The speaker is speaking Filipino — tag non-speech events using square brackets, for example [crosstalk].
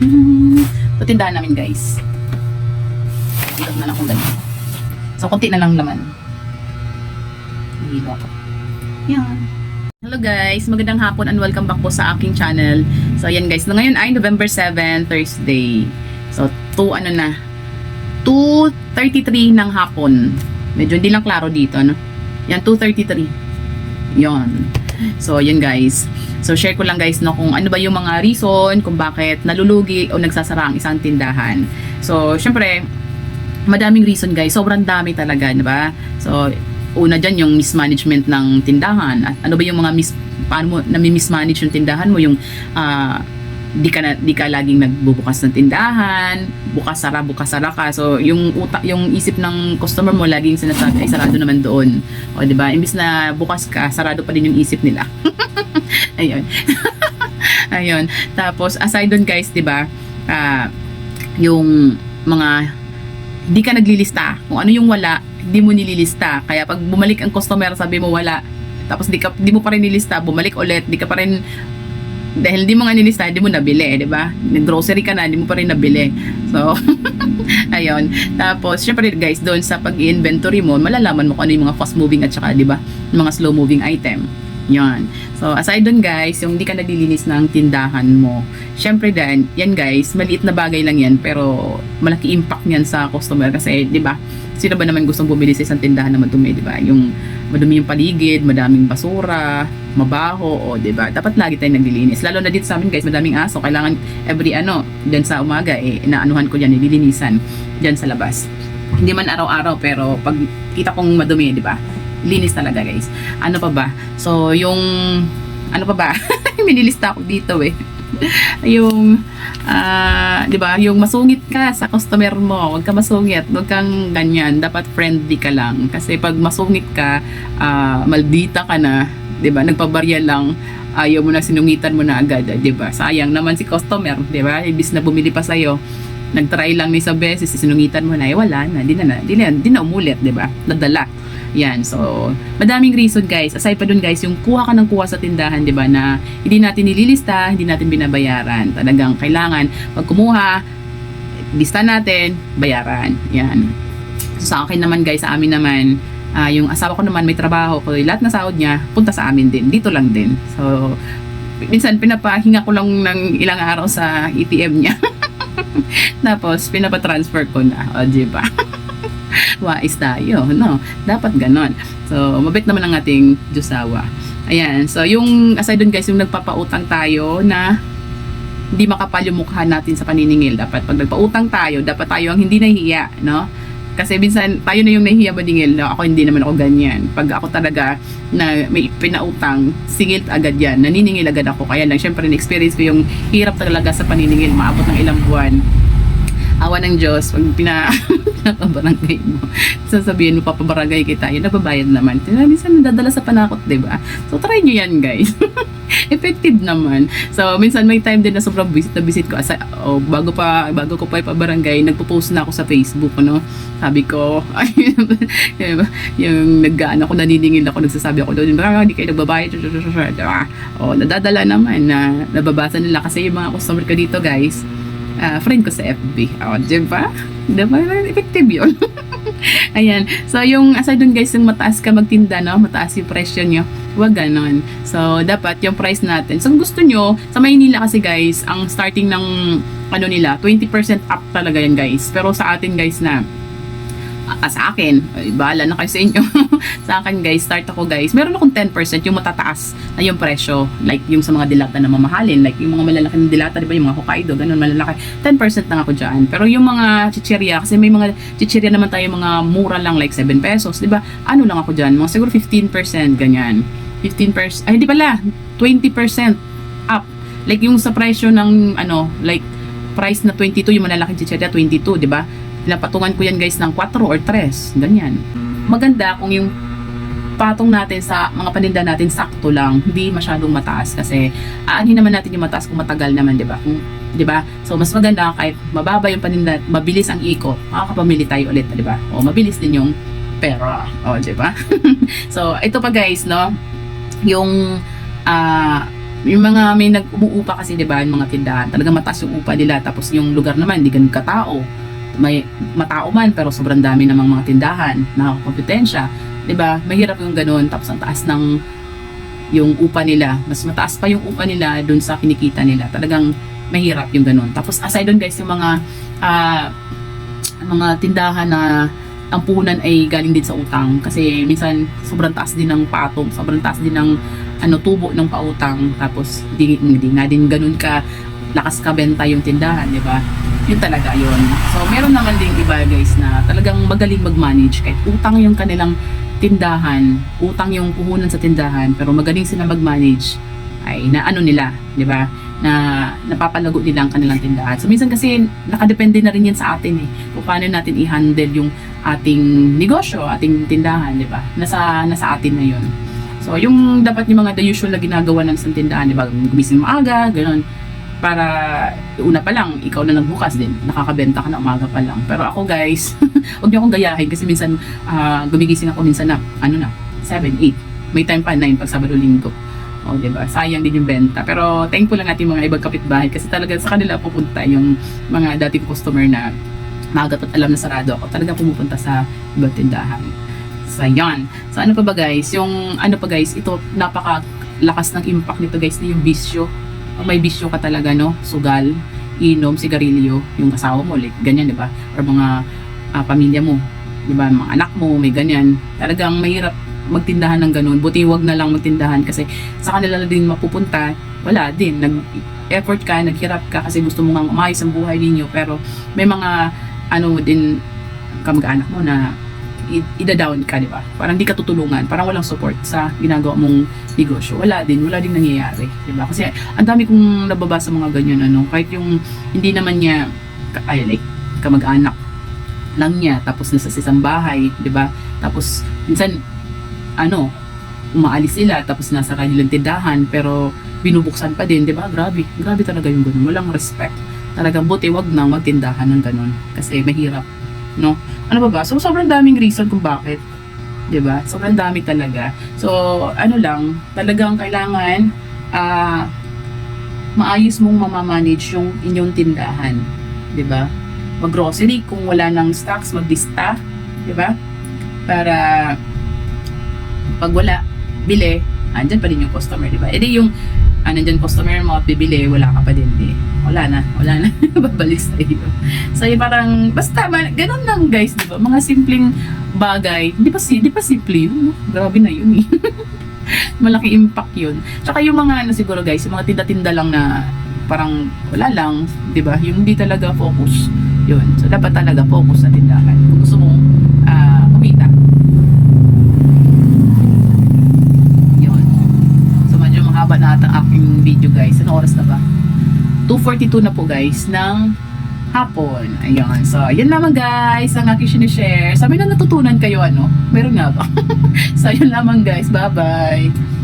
Hmm, namin guys. Ikot na lang kung ganyan. So, konti na lang laman. Ako. Yan. Hello guys, magandang hapon and welcome back po sa aking channel. So ayan guys, na ngayon ay November 7, Thursday. So 2 ano na, 2.33 ng hapon. Medyo hindi lang klaro dito, no? Yan, 2.33. Yon. So, yan guys. So, share ko lang guys no kung ano ba yung mga reason kung bakit nalulugi o nagsasara ang isang tindahan. So, syempre, madaming reason guys. Sobrang dami talaga, di ba? So, una dyan yung mismanagement ng tindahan. At ano ba yung mga mis paano mo nami-mismanage yung tindahan mo yung ah, di ka na, di ka laging nagbubukas ng tindahan, bukas sara bukas sara ka. So yung utak yung isip ng customer mo laging sinasabi ay sarado naman doon. O di ba? Imbis na bukas ka, sarado pa din yung isip nila. [laughs] [laughs] Ayun. [laughs] Ayun. Tapos aside doon guys, di ba? ah, yung mga hindi ka naglilista. Kung ano yung wala, hindi mo nililista. Kaya pag bumalik ang customer, sabi mo wala. Tapos di, ka, di mo pa rin nilista, bumalik ulit, di ka pa rin dahil hindi mo nga nilista, hindi mo nabili, di ba? Nag-grocery ka na, hindi mo pa rin nabili. So, [laughs] ayun. Tapos, syempre guys, doon sa pag-inventory mo, malalaman mo kung ano yung mga fast-moving at saka, di ba, mga slow-moving item. Yan. So, aside doon guys, yung hindi ka naglilinis ng tindahan mo. Syempre din, yan guys, maliit na bagay lang yan, pero malaki impact niyan sa customer kasi, di ba, sino ba naman gustong bumili sa isang tindahan na madumi, di ba? Yung madumi yung paligid, madaming basura, mabaho, o di ba? Dapat lagi tayong naglilinis. Lalo na dito sa amin guys, madaming aso. Kailangan every ano, dyan sa umaga, eh, inaanuhan ko yan, nililinisan dyan sa labas. Hindi man araw-araw, pero pag kita kong madumi, di ba? Linis talaga guys. Ano pa ba? So, yung, ano pa ba? [laughs] May nilista ako dito eh. yung ah 'di ba yung masungit ka sa customer mo wag ka masungit wag kang ganyan dapat friendly ka lang kasi pag masungit ka ah, maldita ka na 'di ba nagpabarya lang ayaw mo na sinungitan mo na agad 'di ba sayang naman si customer 'di ba ibis na bumili pa sa'yo nagtry lang ni sa beses sinungitan mo na eh wala na di na di na, di na umulit 'di ba nadala yan, so, madaming reason guys. Aside pa dun guys, yung kuha ka ng kuha sa tindahan, di ba, na hindi natin nililista, hindi natin binabayaran. Talagang kailangan, pag kumuha, lista natin, bayaran. Yan. So, sa akin naman guys, sa amin naman, ah, yung asawa ko naman may trabaho ko, lahat na sahod niya, punta sa amin din. Dito lang din. So, minsan pinapahinga ko lang ng ilang araw sa ATM niya. [laughs] [laughs] Tapos, pinapatransfer ko na. O, di ba? [laughs] wais tayo, no? Dapat ganon. So, mabait naman ang ating Diyosawa. Ayan. So, yung aside dun guys, yung nagpapautang tayo na hindi makapal yung mukha natin sa paniningil. Dapat pag nagpautang tayo, dapat tayo ang hindi nahihiya, no? Kasi minsan, tayo na yung nahihiya maningil. No? Ako hindi naman ako ganyan. Pag ako talaga na may pinautang, singil agad yan. Naniningil agad ako. Kaya lang, syempre, na-experience ko yung hirap talaga sa paniningil. Maabot ng ilang buwan awa ng Diyos, pag pina, [laughs] pinakabarangay mo, sasabihin mo, papabarangay kita, yun, nababayad naman. Minsan nadadala sa panakot, ba? So, try nyo yan, guys. [laughs] Effective naman. So, minsan may time din na sobrang visit na visit ko. Asa, oh, bago pa, bago ko pa ipabarangay, nagpo-post na ako sa Facebook, no? Sabi ko, [laughs] ay, yung nag-ano ako, naniningil ako, nagsasabi ako doon, baka hindi kayo nagbabayad, diba? Oh, nadadala naman na nababasa nila kasi yung mga customer ko dito, guys, ah, friend ko sa FB. O, oh, di ba? Di ba? Effective yun. [laughs] [laughs] Ayan. So, yung aside dun guys, yung mataas ka magtinda, no? Mataas yung presyo nyo. Huwag ganon. So, dapat yung price natin. So, gusto nyo, sa Maynila kasi guys, ang starting ng ano nila, 20% up talaga yan guys. Pero sa atin guys na ah, sa akin, ay, bahala na kayo sa inyo. [laughs] sa akin guys, start ako guys. Meron akong 10% yung matataas na yung presyo. Like yung sa mga dilata na mamahalin. Like yung mga malalaki na dilata, di ba? Yung mga Hokkaido, ganun malalaki. 10% lang ako dyan. Pero yung mga chichirya, kasi may mga chichirya naman tayo mga mura lang like 7 pesos, di ba? Ano lang ako dyan? Mga siguro 15% ganyan. 15%, ay hindi pala, 20% up. Like yung sa presyo ng ano, like price na 22, yung malalaking chichirya 22, di ba? Pinapatungan ko yan guys ng 4 or 3. Ganyan. Maganda kung yung patong natin sa mga paninda natin sakto lang, hindi masyadong mataas kasi aanhin naman natin yung mataas kung matagal naman, 'di ba? Kung 'di ba? So mas maganda kahit mababa yung paninda, mabilis ang ikot, makakapamili tayo ulit, 'di ba? O mabilis din yung pera. O, 'di ba? [laughs] so ito pa guys, no? Yung ah yung mga may nag-umuupa kasi 'di ba, yung mga tindahan, talaga mataas yung upa nila tapos yung lugar naman hindi ganun katao. May matao man pero sobrang dami namang mga tindahan, nakakakompetensya, 'di ba? Mahirap yung ganun tapos ang taas ng yung upa nila. Mas mataas pa yung upa nila dun sa kinikita nila. Talagang mahirap yung ganun. Tapos aside doon guys, yung mga ah, mga tindahan na ang puhunan ay galing din sa utang kasi minsan sobrang taas din ng patong, sobrang taas din ng ano tubo ng pautang tapos di, hindi nga din ganun ka lakas ka benta yung tindahan, di ba? Yun talaga yun. So, meron naman din iba guys na talagang magaling mag-manage kahit utang yung kanilang tindahan, utang yung puhunan sa tindahan, pero magaling sila mag-manage ay na ano nila, di ba? Na napapalago nila ang kanilang tindahan. So minsan kasi nakadepende na rin yan sa atin eh. Kung paano natin i-handle yung ating negosyo, ating tindahan, di ba? Nasa nasa atin na yun. So yung dapat yung mga the usual na ginagawa ng isang tindahan, di ba? Gumising maaga, ganun. Para una pa lang, ikaw na nagbukas din. Nakakabenta ka na umaga pa lang. Pero ako guys, [laughs] huwag niyo akong gayahin kasi minsan ah, gumigising ako minsan na, ano na, 7, 8. May time pa 9 pag Sabado Linggo. O, di ba? Sayang din yung benta. Pero thankful lang ating mga ibang kapitbahay kasi talaga sa kanila pupunta yung mga dating customer na maaga at alam na sarado ako. Talaga pumupunta sa ibang tindahan. So, yan. So, ano pa ba guys? Yung, ano pa guys, ito, napaka lakas ng impact nito guys na yung bisyo. May bisyo ka talaga, no? Sugal, inom, sigarilyo, yung asawa mo, like, ganyan, di ba? Or mga ah, pamilya mo, di ba? Mga anak mo, may ganyan. Talagang mahirap magtindahan ng ganun. Buti wag na lang magtindahan kasi sa kanila din mapupunta, wala din. Nag-effort ka, naghirap ka kasi gusto mo nga umayos ang buhay ninyo. Pero may mga ano din kamag-anak mo na ida-down ka, di ba? Parang di ka tutulungan, parang walang support sa ginagawa mong negosyo. Wala din, wala din nangyayari, di ba? Kasi ang dami kong nababasa mga ganyan, ano, kahit yung hindi naman niya, ay, like, kamag-anak lang niya, tapos nasa isang bahay, di ba? Tapos, minsan, ano, umaalis sila, tapos nasa kanilang tindahan, pero binubuksan pa din, di ba? Grabe, grabe talaga yung ganun. Walang respect. Talagang buti, wag na magtindahan ng ganun. Kasi mahirap, no? Ano ba ba? So, sobrang daming reason kung bakit. 'di ba? Sobrang dami talaga. So, ano lang, talagang kailangan ah maayos mong mamamanage yung inyong tindahan, 'di ba? Mag-grocery kung wala nang stocks, maglista, 'di ba? Para pag wala, bili, andyan pa din yung customer, 'di ba? E di yung ah, nandyan customer mo at bibili, wala ka pa din, di. Wala na, wala na. [laughs] Babalik sa iyo. So, yung parang, basta, man, ganun lang guys, di ba? Mga simpleng bagay. Di pa, si, di pa simple yun. Grabe na yun eh. [laughs] Malaki impact yun. Tsaka yung mga, ano siguro guys, yung mga tinda-tinda lang na parang wala lang, di ba? Yung hindi talaga focus. Yun. So, dapat talaga focus sa tindahan. Kung gusto mong ah, kumita. Yun. So, medyo ata ang aking video guys. Anong oras na ba? 2.42 na po guys ng hapon. Ayun. So, yun lamang guys ang aking sinishare. Sabi na natutunan kayo ano? Meron nga ba? [laughs] so, yun lamang guys. Bye-bye.